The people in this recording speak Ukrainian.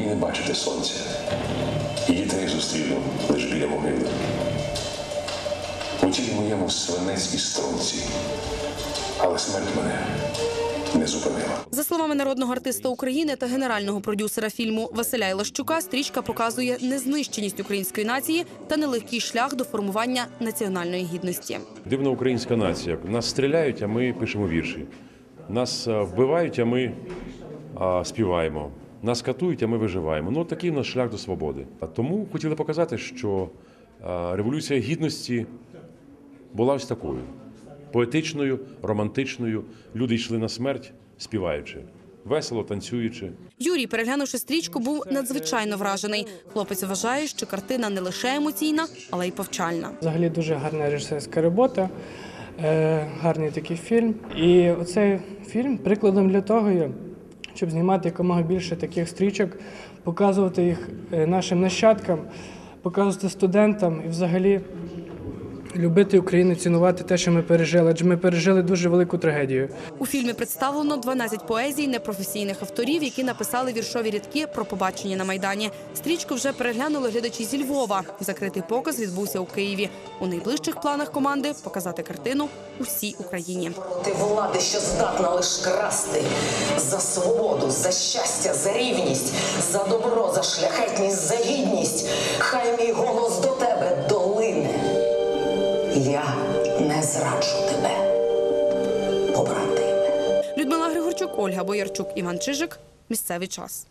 мені не бачити сонця. І дітей зустріну лиш біля могили. У тілі моєму свинець і струнці. Але смерть мене не зупинила. За словами народного артиста України та генерального продюсера фільму Василя Ілащука, стрічка показує незнищеність української нації та нелегкий шлях до формування національної гідності. Дивна українська нація. Нас стріляють, а ми пишемо вірші. Нас вбивають, а ми а, співаємо. Нас катують, а ми виживаємо. Ну, такий у нас шлях до свободи. А тому хотіли показати, що революція гідності була ось такою: поетичною, романтичною. Люди йшли на смерть, співаючи, весело танцюючи. Юрій, переглянувши стрічку, був надзвичайно вражений. Хлопець вважає, що картина не лише емоційна, але й повчальна. Взагалі дуже гарна режисерська робота, е, гарний такий фільм. І оцей фільм прикладом для того щоб знімати якомога більше таких стрічок, показувати їх е, нашим нащадкам, показувати студентам і взагалі любити Україну, цінувати те, що ми пережили. Адже ми пережили дуже велику трагедію. У фільмі представлено 12 поезій непрофесійних авторів, які написали віршові рядки про побачення на майдані. Стрічку вже переглянули глядачі зі Львова. Закритий показ відбувся у Києві. У найближчих планах команди показати картину усій Україні. Ти влади, що здатна лиш красти за свободу, за щастя, за рівність, за добро, за шляхетність, за гідність. Хай мій голос до. Я не зраджу тебе, побратиме. Людмила Григорчук, Ольга Боярчук, Іван Чижик. Місцевий час.